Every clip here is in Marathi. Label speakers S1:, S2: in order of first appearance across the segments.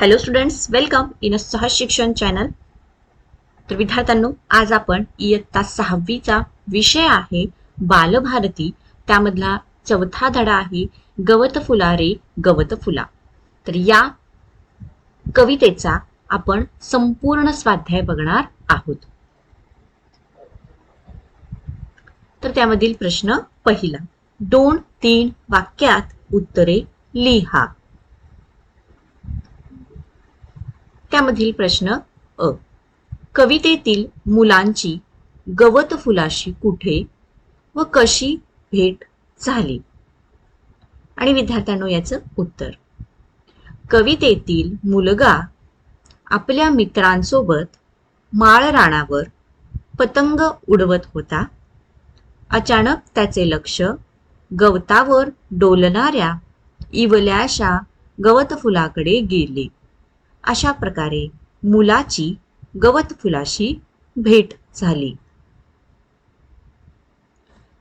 S1: Hello students welcome in a Sahaj Shikshan channel तर विद्यार्थ्यांनो आज आपण इयत्ता सहावीचा विषय आहे बालभारती. त्यामधला चौथा धडा आहे गवत फुला रे गवत फुला. तर या कवितेचा आपण संपूर्ण स्वाध्याय बघणार आहोत. तर त्यामधील प्रश्न पहिला. दोन तीन वाक्यात उत्तरे लिहा. त्यामधील प्रश्न अ. कवितेतील मुलांची गवत फुलाशी कुठे व कशी भेट झाली? आणि विद्यार्थ्यांनो याचं उत्तर. कवितेतील मुलगा आपल्या मित्रांसोबत माळ राणावर पतंग उडवत होता. अचानक त्याचे लक्ष गवतावर डोलणाऱ्या इवल्याशा गवत फुलाकडे गेले. अशा प्रकारे मुलाची गवत फुलाशी भेट झाली.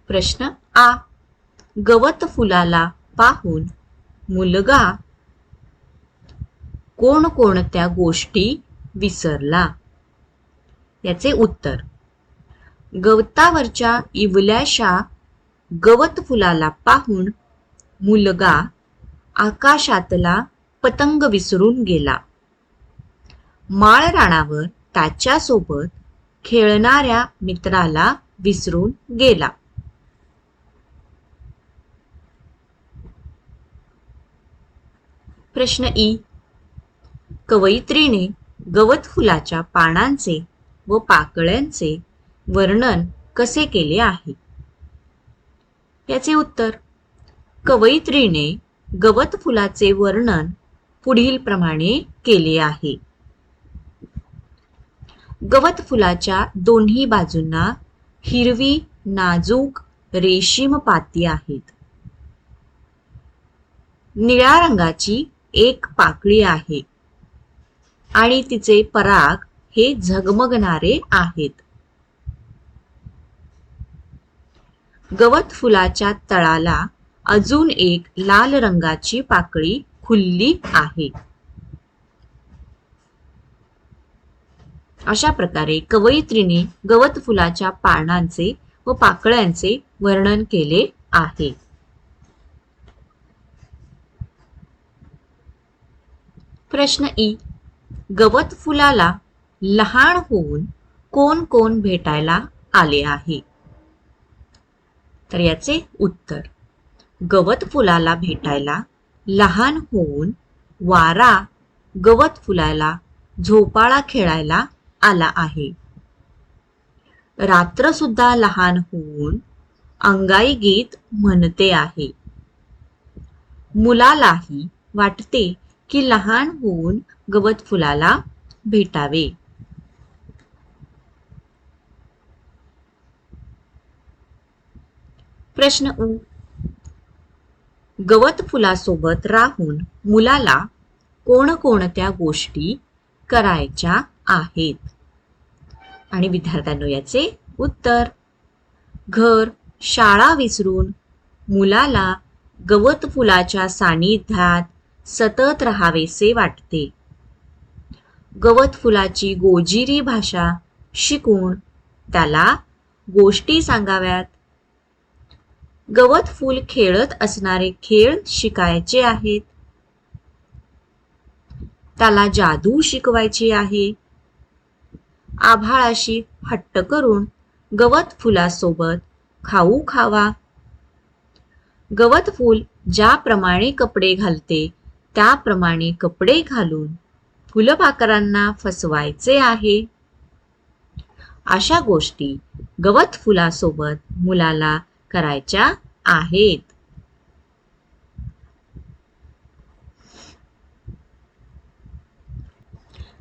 S1: प्रश्न आ. गवत फुलाला पाहून मुलगा कोणकोणत्या गोष्टी विसरला? याचे उत्तर. गवतावरच्या इवल्याशा गवत फुलाला पाहून मुलगा आकाशातला पतंग विसरून गेला. माळरानावर त्याच्यासोबत खेळणाऱ्या मित्राला विसरून गेला. प्रश्न ई. कवयित्रीने गवत फुलाच्या पानांचे व पाकळ्यांचे वर्णन कसे केले आहे? याचे उत्तर. कवयित्रीने गवत फुलाचे वर्णन पुढील प्रमाणे केले आहे. गवत फुलाच्या दोन्ही बाजूंना हिरवी नाजूक रेशीम पाती आहेत. निळ्या रंगाची एक पाकळी आहे आणि तिचे पराग हे झगमगणारे आहेत. गवत फुलाच्या तळाला अजून एक लाल रंगाची पाकळी खुलली आहे. अशा प्रकारे कवयित्रीने गवत फुलाच्या पानांचे व पाकळ्यांचे वर्णन केले आहे. प्रश्न ई. गवत फुलाला लहान होऊन कोण कोण भेटायला आले आहे? तर याचे उत्तर. गवत फुलाला भेटायला लहान होऊन वारा गवत फुलाला झोपाळा खेळायला आला आहे. रात्र सुद्धा लहान होऊन अंगाई गीत म्हणते आहे. मुलालाही वाटते की लहान होऊन गवत फुलाला भेटावे. प्रश्न उ. गवत फुलासोबत राहून मुलाला कोणकोणत्या गोष्टी करायच्या आहेत. आणि विद्यार्थ्यांनो याचे उत्तर. घर शाळा विसरून मुलाला गवत फुलाच्या सानिध्यात सतत राहावेसे वाटते. गवत फुलाची गोजिरी भाषा शिकून त्याला गोष्टी सांगाव्यात. गवत फूल खेळत असणारे खेळ शिकायचे आहेत. त्याला जादू शिकवायची आहे. आभाळाशी हट्ट करून गवत फुलासोबत खाऊ खावा. गवत फूल ज्याप्रमाणे कपडे घालते त्याप्रमाणे कपडे घालून फुलपाखरांना फसवायचे आहे. अशा गोष्टी गवत फुलासोबत मुलाला करायच्या आहेत.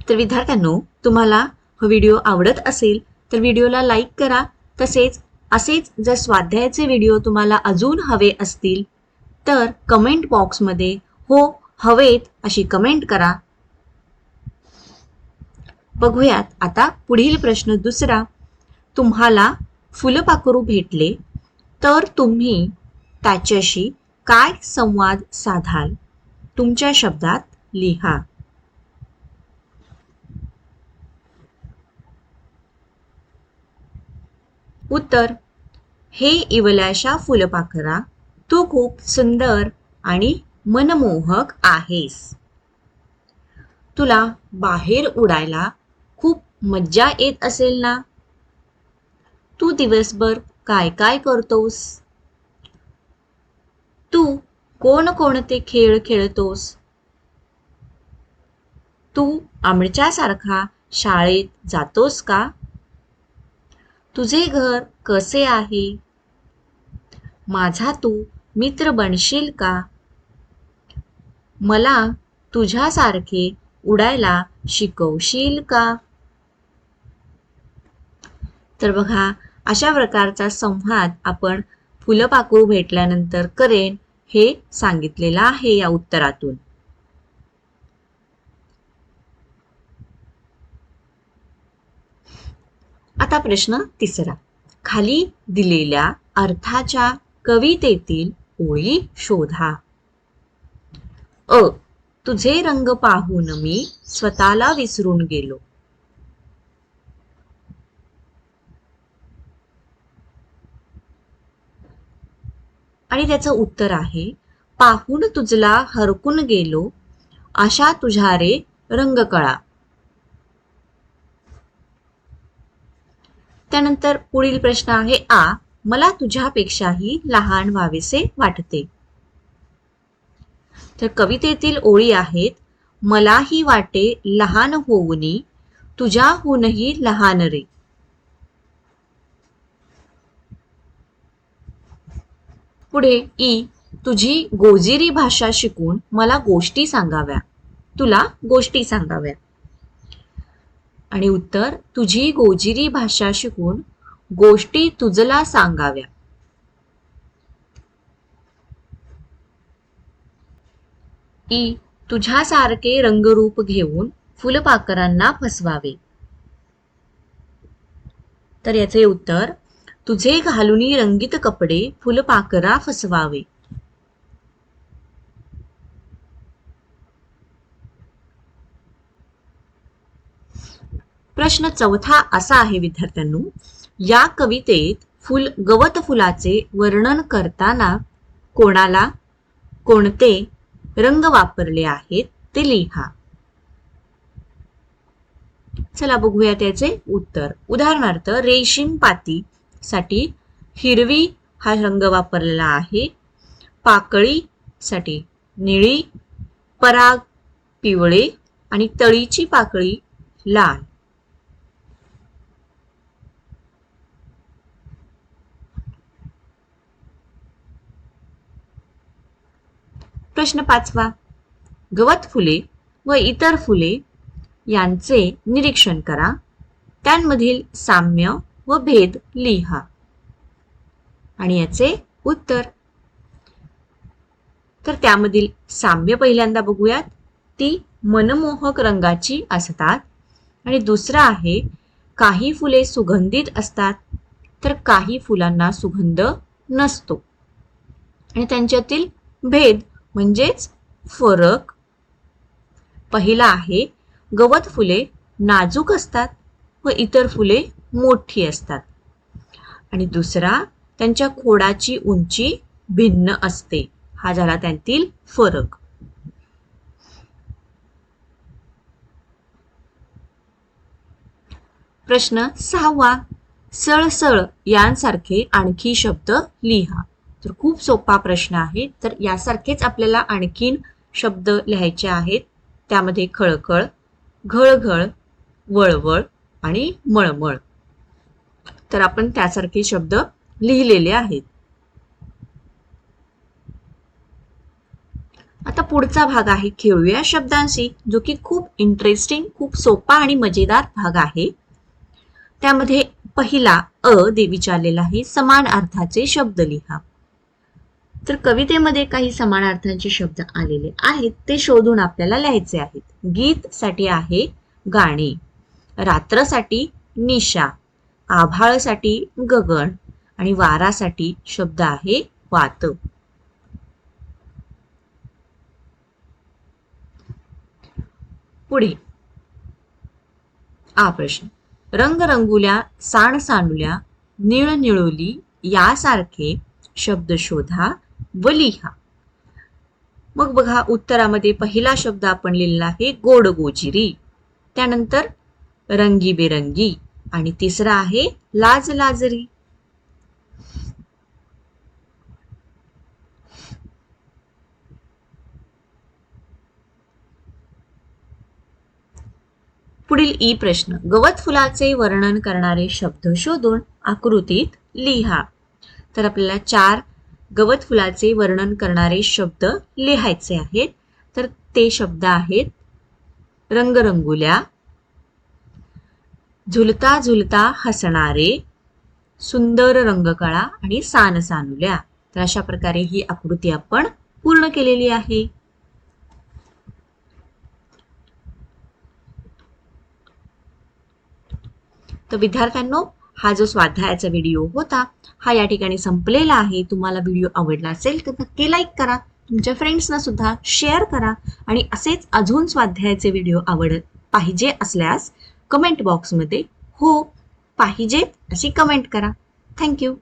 S1: तर विद्यार्थ्यांनो तुम्हाला हा व्हिडिओ आवडत असेल तर व्हिडिओला लाईक करा. तसेच असेच जर स्वाध्यायाचे व्हिडिओ तुम्हाला अजून हवे असतील तर कमेंट बॉक्समध्ये हो हवेत अशी कमेंट करा. बघूयात आता पुढील प्रश्न दुसरा. तुम्हाला फुलपाखरू भेटले तर तुम्ही त्याच्याशी काय संवाद साधाल? तुमच्या शब्दात लिहा. उत्तर हे इवल्याशा फुलपाखरा तू खूप सुंदर आणि मनमोहक आहेस. तुला बाहेर उडायला खूप मज्जा येत असेल ना? तू दिवसभर काय काय करतोस? तू कोणकोणते खेळ खेळतोस? तू आमच्यासारखा शाळेत जातोस का? तुझे घर कसे आहे? माझा तू मित्र बनशील का? मला तुझ्यासारखे उडायला शिकवशील का? तर बघा अशा प्रकारचा संवाद आपण फुलपाखरू भेटल्यानंतर करेन हे सांगितलेलं आहे या उत्तरातून. आता प्रश्न तिसरा. खाली दिलेल्या अर्थाच्या कवितेतील ओळी शोधा. अ तुझे रंग पाहून मी स्वतःला विसरून गेलो. आणि त्याचं उत्तर आहे पाहून तुझला हरकून गेलो अशा तुझ्या रे रंगकळा. त्यानंतर पुढील प्रश्न आहे आ मला तुझ्यापेक्षाही लहान व्हावेसे वाटते. तर कवितेतील ओळी आहेत मलाही वाटे लहान होऊनी तुझ्याहूनही लहान रे. पुढे ई तुझी गोजिरी भाषा शिकून मला गोष्टी सांगाव्या. तुला गोष्टी सांगाव्या. आणि उत्तर तुझी गोजिरी भाषा शिकून गोष्टी तुझला सांगाव्या. ई तुझ्यासारखे रंगरूप घेऊन फुलपाखरांना फसवावे. तर याचे उत्तर तुझे घालूनी रंगीत कपडे फुलपाखरा फसवावे. प्रश्न चौथा असा आहे विद्यार्थ्यांनो. या कवितेत फुल गवत फुलाचे वर्णन करताना कोणाला कोणते रंग वापरले आहेत ते लिहा. चला बघूया त्याचे उत्तर. उदाहरणार्थ रेशीम पाती साठी हिरवी हा रंग वापरलेला आहे. पाकळी साठी निळी पराग पिवळे आणि तळीची पाकळी लाल. प्रश्न पाचवा. गवत फुले व इतर फुले यांचे निरीक्षण करा. त्यांमधील साम्य व भेद लिहा. आणि याचे उत्तर. तर त्यामधील साम्य पहिल्यांदा बघूयात. ती मनमोहक रंगाची असतात. आणि दुसरं आहे काही फुले सुगंधित असतात तर काही फुलांना सुगंध नसतो. आणि त्यांच्यातील भेद म्हणजेच फरक पहिला आहे गवत फुले नाजूक असतात व इतर फुले मोठी असतात. आणि दुसरा त्यांच्या खोडाची उंची भिन्न असते. हा झाला त्यांतील फरक. प्रश्न सहावा. सळसळ यांसारखे आणखी शब्द लिहा. तर खूप सोपा प्रश्न आहे. तर यासारखेच आपल्याला आणखीन शब्द लिहायचे आहेत. त्यामध्ये खळखळ घळघळ वळवळ आणि मळमळ. तर आपण त्यासारखे शब्द लिहिलेले आहेत. आता पुढचा भाग आहे खेळूया शब्दांशी जो की खूप इंटरेस्टिंग खूप सोपा आणि मजेदार भाग आहे. त्यामध्ये पहिला अ देवीच्या आलेला आहे. समान अर्थाचे शब्द लिहा. तर कवितेमध्ये काही समानार्थांचे शब्द आलेले आहेत. ते शोधून आपल्याला लिहायचे आहेत. गीत साठी आहे गाणे. रात्रसाठी निशा. आभाळसाठी गगन. आणि वारासाठी शब्द आहे वात. पुढे. हा प्रश्न. रंगरंगुल्या साण सांडुल्या निळनिळोली यासारखे शब्द शोधा. व लिहा मग बघा उत्तरामध्ये पहिला शब्द आपण लिहिलेला आहे गोड गोजिरी त्यानंतर रंगीबेरंगी आणि तिसरा आहे लाज लाजरी पुढील ई प्रश्न गवत फुलाचे वर्णन करणारे शब्द शोधून आकृतीत लिहा. तर आपल्याला चार गवत फुलाचे वर्णन करणारे शब्द लिहायचे आहेत. तर ते शब्द आहेत रंगरंगुल्या झुलता झुलता हसणारे सुंदर रंगकळा आणि सानसानुल्या. तर अशा प्रकारे ही आकृती आपण पूर्ण केलेली आहे. तर विद्यार्थ्यांनो हा जो स्वाध्यायाचा व्हिडिओ होता हा या ठिकाणी संपलेला आहे. तुम्हाला व्हिडिओ आवडला असेल तर नक्की लाईक करा. तुमच्या फ्रेंड्सना सुद्धा शेअर करा आणि असेच अजून स्वाध्यायाचे व्हिडिओ आवडत पाहिजे असल्यास कमेंट बॉक्समध्ये हो पाहिजेत अशी कमेंट करा. थँक्यू